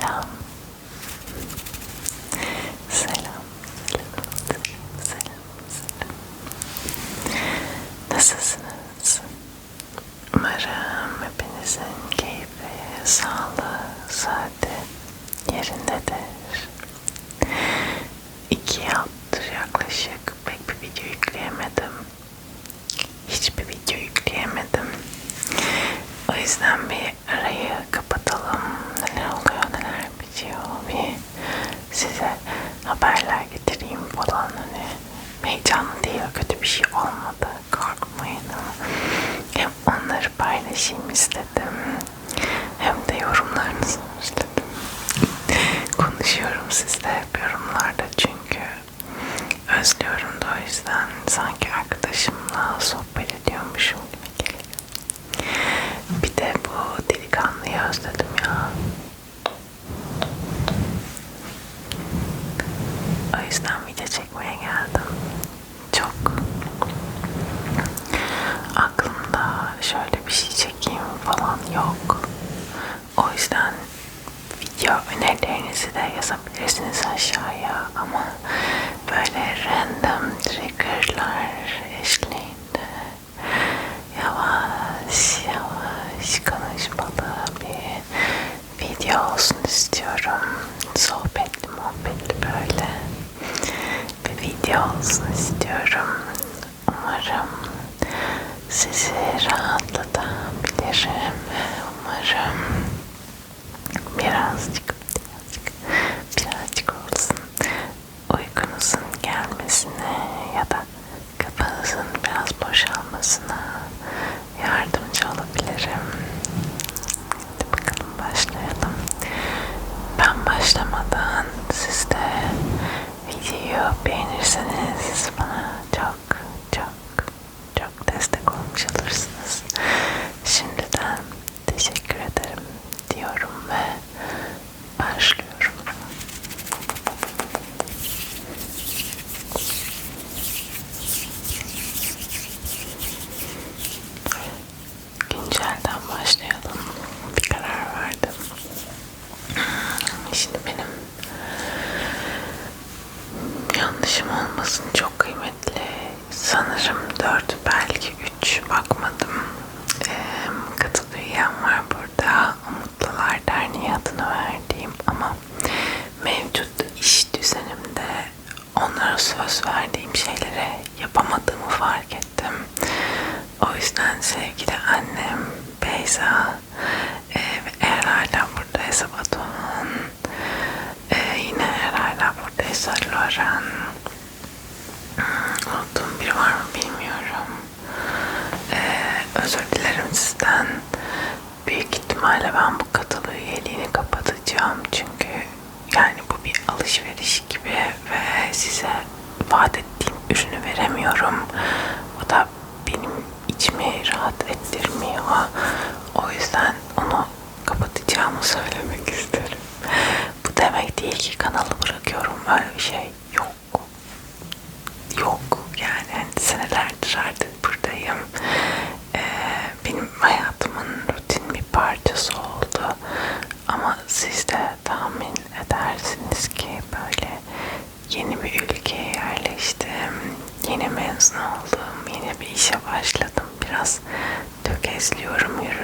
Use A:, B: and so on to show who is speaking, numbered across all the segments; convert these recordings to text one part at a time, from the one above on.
A: No. Yorumlarınızı istedim. Konuşuyorum sizle Sí. Başladım. Biraz tökezliyorum yürürken.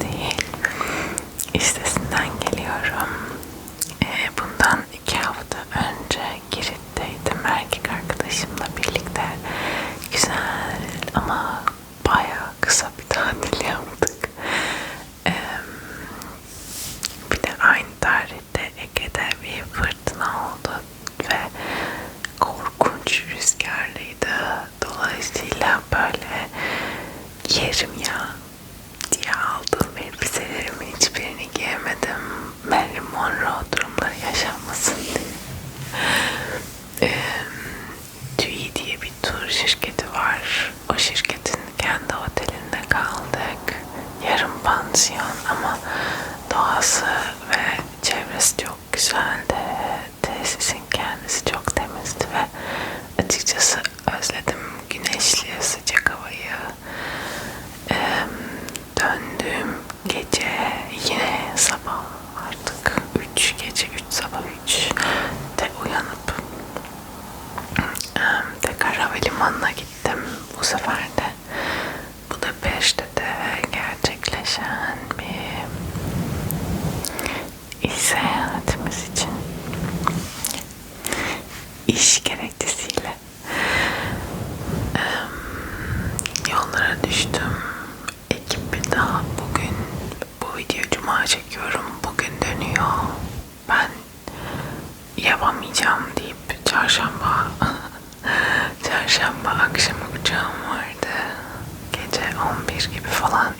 A: 네. pansiyon ama doğası düştüm. Ekip bir daha bugün bu video cuma çekiyorum. Bugün dönüyor. Ben yapamayacağım deyip çarşamba çarşamba akşamı uçağım vardı. Gece 11 gibi falan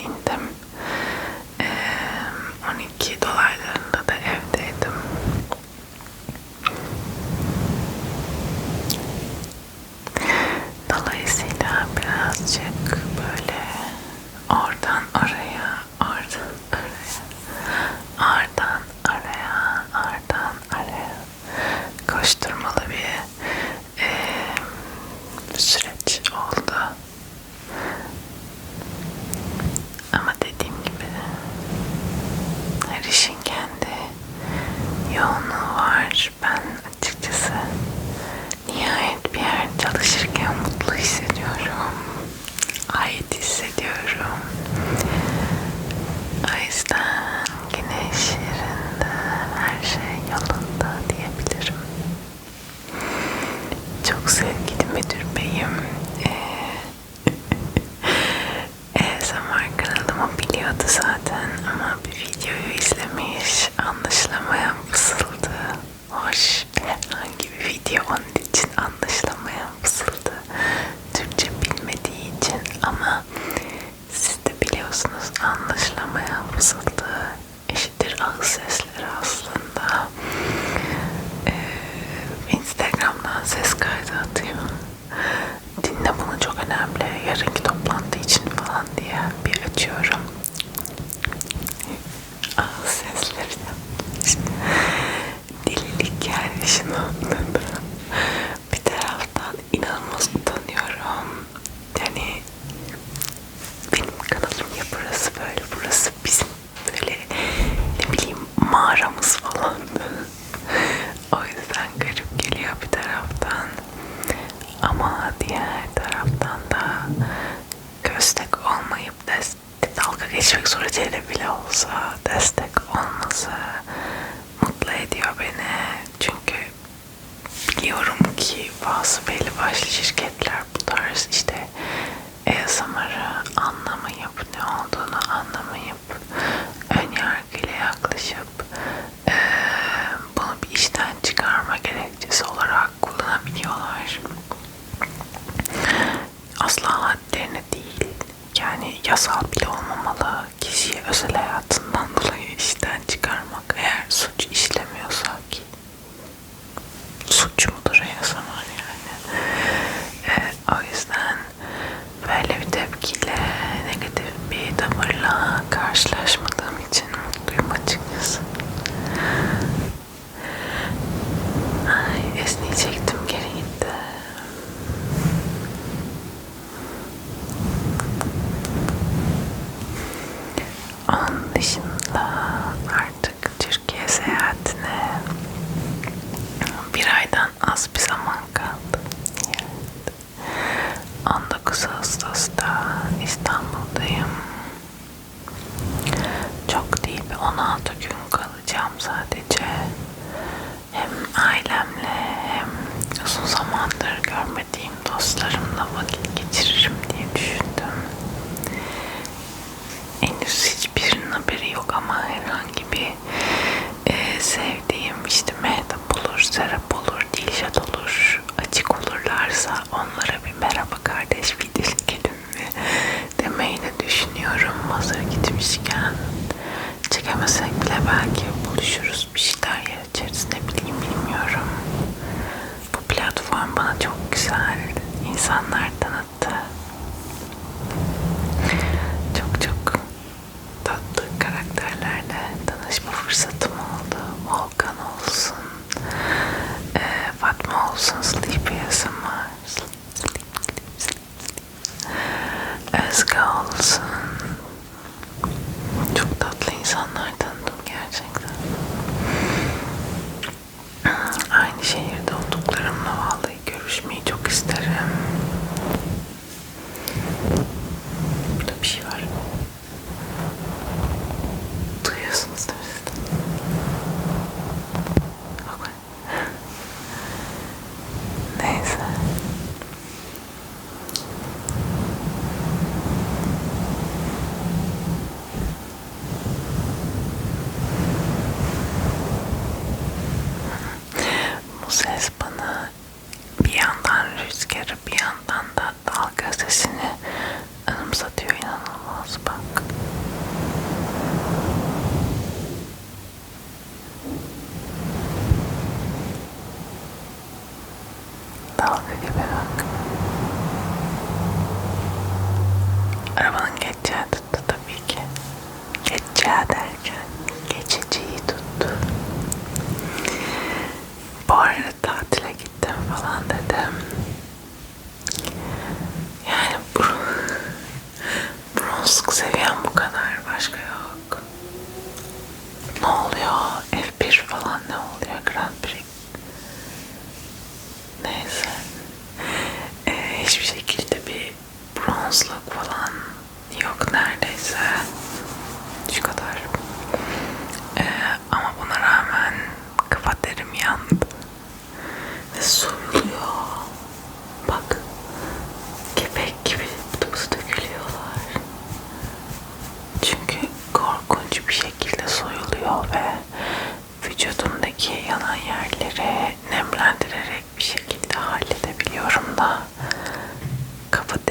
A: üstüne. için anlaşılır. Göreceli bile olsa destek 6 gün kalacağım sadece. Hem ailemle hem uzun zamandır görmediğim dostlarımla vakit geçiririm diye düşündüm. Henüz hiçbirinin haberi yok ama herhangi bir e, sevdiğim işte Mehtap olur, Serap olur, Dilşat olur, açık olurlarsa onlara bir merhaba kardeş görmesek bile belki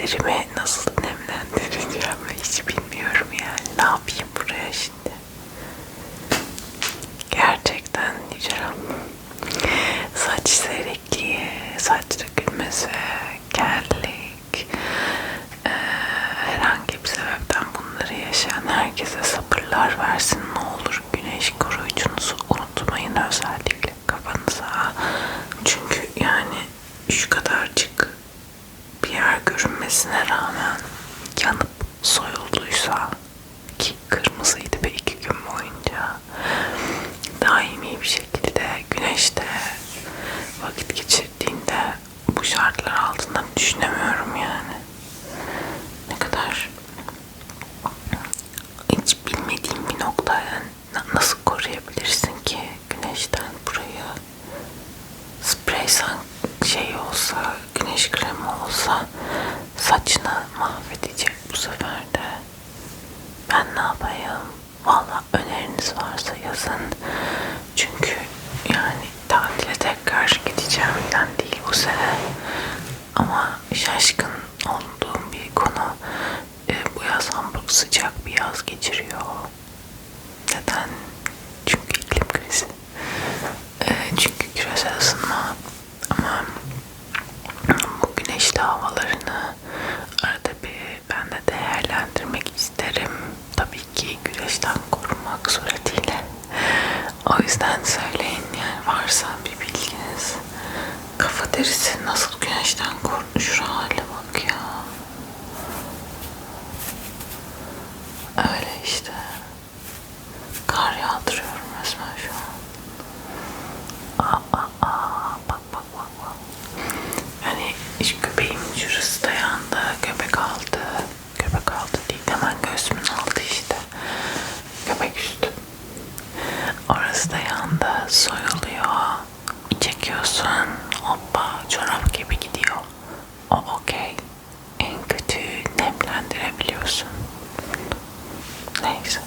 A: Ellerimi nasıl nemlendireceğimi hiç bilmiyorum yani. Ne yapayım? No. güzel ısınma ama bu güneşli havalarını arada bir ben de değerlendirmek isterim. Tabii ki güneşten korunmak suretiyle. O yüzden söyleyin yani varsa bir bilginiz. Kafa derisi nasıl güneşten Yanda soyuluyor. Çekiyorsun. Hoppa çorap gibi gidiyor. O okey. En kötü nemlendirebiliyorsun. Neyse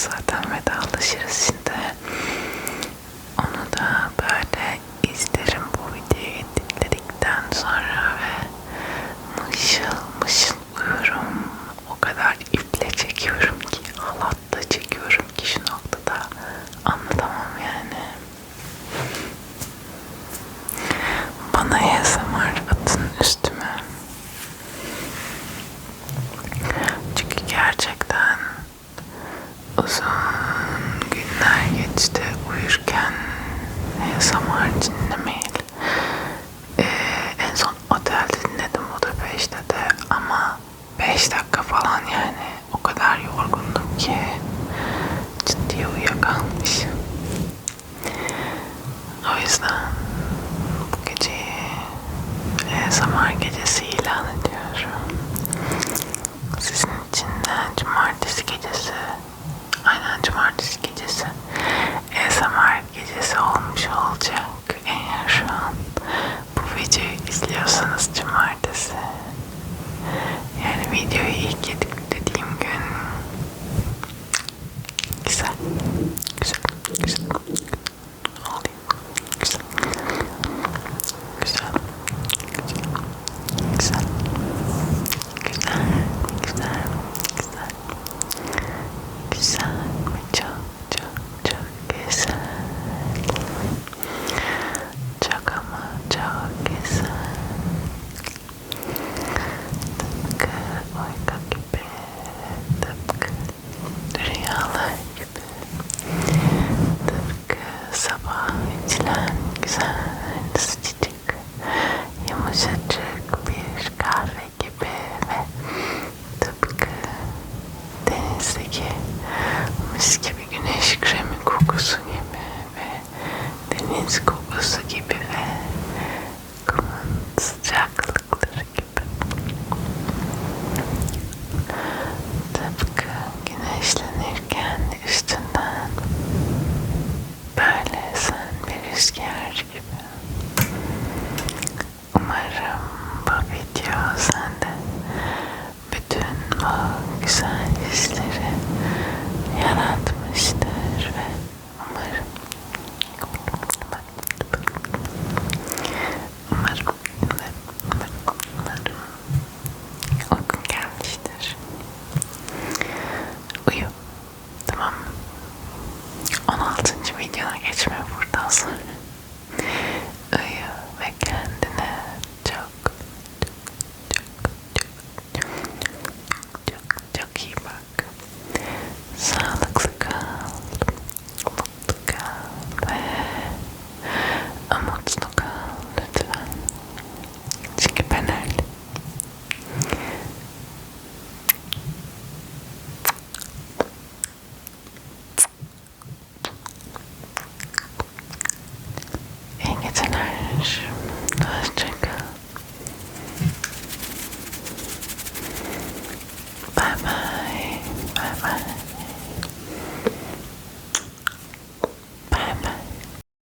A: zaten vedalaşırız şimdi.